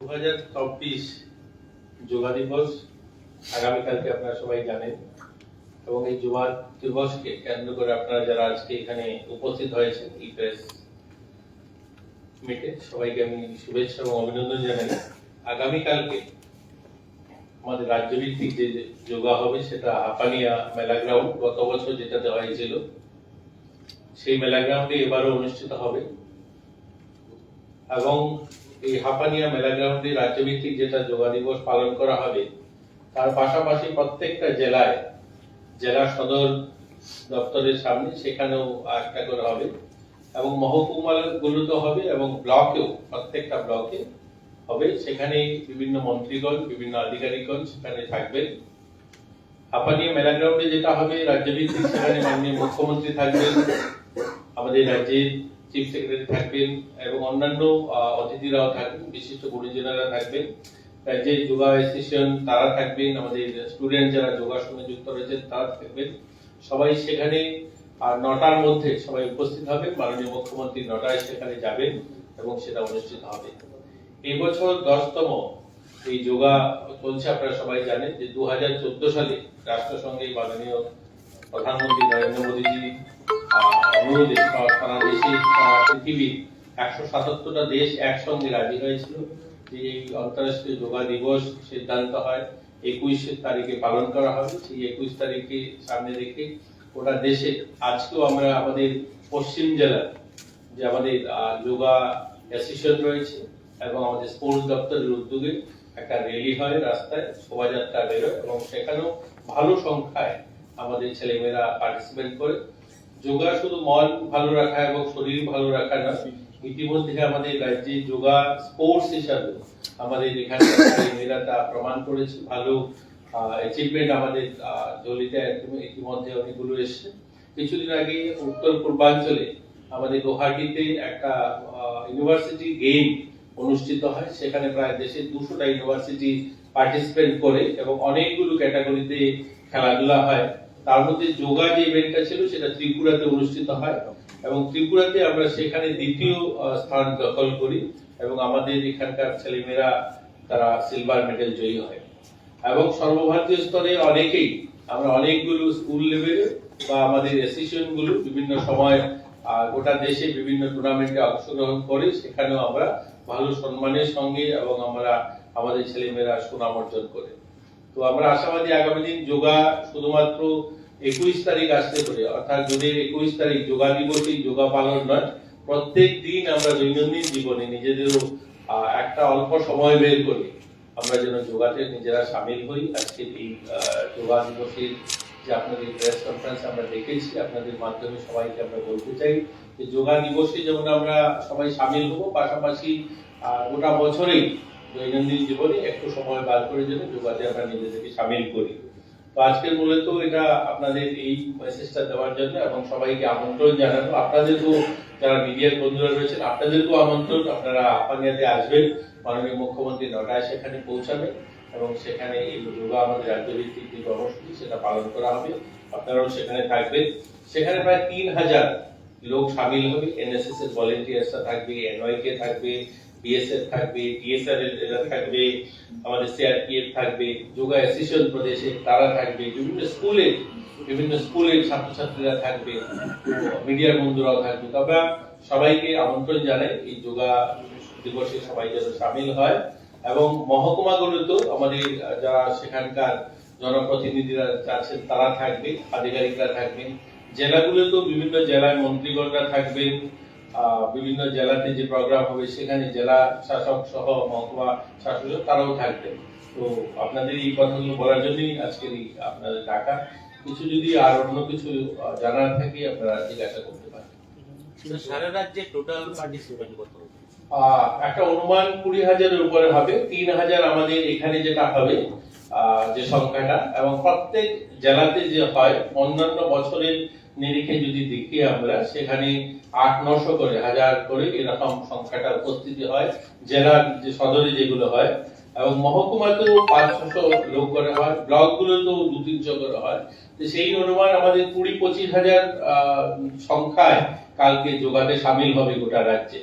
দু হাজার দিবস আগামীকালকে আপনারা সবাই জানেন এবং এই যোগা দিবসকে কেন্দ্র করে আপনারা যারা আজকে এখানে উপস্থিত হয়েছেন এই প্রেস মিটে সবাইকে আমি শুভেচ্ছা এবং অভিনন্দন জানাই। আগামীকালকে আমাদের রাজ্যভিত্তিক যে যোগা হবে সেটা হাপানিয়া মেলা গ্রাউন্ড গত বছর যেটাতে হয়েছিল, সেই মেলা গ্রাউন্ডে এবারও অনুষ্ঠিত হবে। এবং এই হাপানিয়া মেলা গ্রাউন্ডে রাজ্যভিত্তিক যেটা যোগা দিবস পালন করা হবে, তার পাশাপাশি প্রত্যেকটা জেলায়, জেলা সদর দপ্তরের সামনে সেখানেও একটা করে হবে এবং মহকুমাগুলোতে হবে এবং ব্লকেও, প্রত্যেকটা ব্লকে হবে। সেখানে বিভিন্ন মন্ত্রীগণ, বিভিন্ন আধিকারিকগণ সেখানে থাকবেন। হাপানিয়া মেলা গ্রাউন্ডে যেটা হবে রাজ্য রাজ্যভিত্তিক সেখানে মাননীয় মুখ্যমন্ত্রী থাকবেন। আমাদের রাজ্যের চিফ সেক্রেটারি থাকবেন এবং অন্যান্য অতিথিরাও থাকবেন, বিশিষ্ট গুরুজনেরা থাকবেন। রাজ্যের যোগা অ্যাসোসিয়েশন তারা থাকবেন, আমাদের স্টুডেন্ট যারা যোগার সঙ্গে যুক্ত রয়েছেন তারা থাকবেন। সবাই সেখানে আর নটার মধ্যে সবাই উপস্থিত হবেন মাননীয় মুখ্যমন্ত্রী নটায় সেখানে যাবেন এবং সেটা অনুষ্ঠিত হবে। এবছর দশতম এই যোগা চলছে, আপনারা সবাই জানেন যে দু হাজার চোদ্দ সালে রাষ্ট্রসংঘে মাননীয় প্রধানমন্ত্রী নরেন্দ্র মোদীজি অনুরোধে পৃথিবীর একশো সাতাত্তরটা দেশ একসঙ্গে রাজি হয়েছিল যে যোগা দিবস সিদ্ধান্ত হয় তারিখে পালন করা হবে, সেই একুশ তারিখে সামনে রেখে দেশে আজকেও আমরা আমাদের পশ্চিম জেলার যে আমাদের যোগা অ্যাসোসিয়েশন রয়েছে এবং আমাদের স্পোর্টস দপ্তরের উদ্যোগে একটা র্যালি হয় রাস্তায়, শোভাযাত্রা বেরোয় এবং সেখানেও ভালো সংখ্যায় আমাদের ছেলেমেয়েরা পার্টিসিপেট করে। যোগা শুধু মন ভালো রাখা এবং শরীর ভালো রাখা না, ইতিমধ্যে আমাদের রাজ্যে যোগা স্পোর্টস হিসাবে আমাদের এখানে তা প্রমাণ করেছে, ভালো অ্যাচিভমেন্ট আমাদের দলিতে ইতিমধ্যে অনেকগুলো এসছে। কিছুদিন আগে উত্তর পূর্বাঞ্চলে আমাদের গুয়াহাটিতে একটা ইউনিভার্সিটি গেম অনুষ্ঠিত হয়, সেখানে প্রায় দেশে দুশোটা ইউনিভার্সিটি পার্টিসিপেট করে এবং অনেকগুলো ক্যাটাগরিতে খেলাধুলা হয়। তার মধ্যে যোগা যে ইভেন্টটা ছিল, সেটা ত্রিপুরাতে অনুষ্ঠিত হয়। এবং ত্রিপুরাতে আমরা সেখানে দ্বিতীয় স্থান দখল করি এবং আমাদের এখানকার ছেলেমেয়েরা, তারা সিলভার মেডেল জয়ী হয়। এবং সর্বভারতীয় স্তরে অনেকেই, আমরা অনেকগুলো স্কুল লেভেলে বা আমাদের অ্যাসোসিয়েশনগুলো বিভিন্ন সময় গোটা দেশে বিভিন্ন টুর্নামেন্টে অংশগ্রহণ করে, সেখানেও আমরা ভালো সম্মানের সঙ্গে এবং আমরা আমাদের ছেলেমেয়েরা সুনাম অর্জন করে। তো আমরা আশাবাদী আগামী দিন যোগা শুধুমাত্র একুশ তারিখ আসতে করে অর্থাৎ যদি একুশ তারিখ যোগা দিবসই যোগা পালন নয়, প্রত্যেক দিন আমরা দৈনন্দিন জীবনে নিজেদেরও একটা অল্প সময় বের করে আমরা যেন যোগাতে নিজেরা সামিল হই। আজকে এই যোগা দিবসের যে আপনাদের প্রেস কনফারেন্স আমরা দেখেছি, আপনাদের মাধ্যমে সবাইকে আমরা বলতে চাই যে যোগা দিবসে যেমন আমরা সবাই সামিল হব, পাশাপাশি গোটা বছরেই দৈনন্দিন জীবনে একটু সময় বার করে যেন যোগাতে আমরা নিজেদেরকে সামিল করি। তো আজকের মূলত এটা আপনাদের এই মেসেজটা দেওয়ার জন্য এবং সবাইকে আমন্ত্রণ জানানো। আপনাদেরকেও, যারা মিডিয়ার বন্ধুরা রয়েছেন, আপনাদেরকেও আমন্ত্রণ। আপনারা আপানিয়াতে আসবেন, মাননীয় মুখ্যমন্ত্রী নটায় সেখানে পৌঁছাবেন এবং সেখানে এই যোগা আমাদের রাজ্যভিত্তিক যে কর্মসূচি, সেটা পালন করা হবে। আপনারাও সেখানে থাকবেন। সেখানে প্রায় তিন হাজার লোক সামিল হবে। এনএসএস এর ভলেন্টিয়ার্সরা থাকবে, এনওয়াইকে থাকবে বিএসএফ থাকবে টিএসআর এরা থাকবে, আমাদের সিআরপিএফ থাকবে, যোগা অ্যাসোসিয়েশন প্রদেশে তারা থাকবে, বিভিন্ন স্কুলে বিভিন্ন স্কুলের ছাত্রছাত্রীরা থাকবে, মিডিয়ার বন্ধুরাও থাকবে। তবে সবাইকে আমন্ত্রণ জানাই এই যোগা দিবসে সবাই যেন সামিল হয়। এবং মহকুমাগুলোতেও আমাদের যারা সেখানকার জনপ্রতিনিধিরা আছেন, তারা থাকবে, আধিকারিকরা থাকবেন। জেলাগুলোতেও বিভিন্ন জেলায় মন্ত্রীগণরা থাকবেন। বিভিন্ন জেলাতে যে প্রোগ্রাম হবে সেখানে জেলা শাসক সহ মহকুমা শাসক তারাও থাকবেন তো আপনাদের এই কথাগুলো বলার জন্যই আজকের এই আপনাদের ডাকা। কিছু যদি আর অন্য কিছু জানার থাকে আপনারা জিজ্ঞাসা করতে পারেন। সারা রাজ্যে টোটাল পার্টিসিপেন্ট কত একটা অনুমান কুড়ি হাজারের উপরে হবে। তিন হাজার আমাদের এখানে যেটা হবে যে সংখ্যাটা এবং প্রত্যেক জেলাতে যে হয় অন্যান্য বছরের নিরিখে যদি দেখি আমরা, সেখানে আট, নশো করে, হাজার করে এরকম সংখ্যাটা উপস্থিতি হয়, জেলার যে সদরে যেগুলো হয়, এবং মহকুমাতেও পাঁচ ছশো লোক করে হয় ব্লক গুলোতেও দু তিনশো করে হয়। তো সেই অনুমান আমাদের কুড়ি, পঁচিশ হাজার সংখ্যায় কালকে যোগাতে সামিল হবে গোটা রাজ্যে।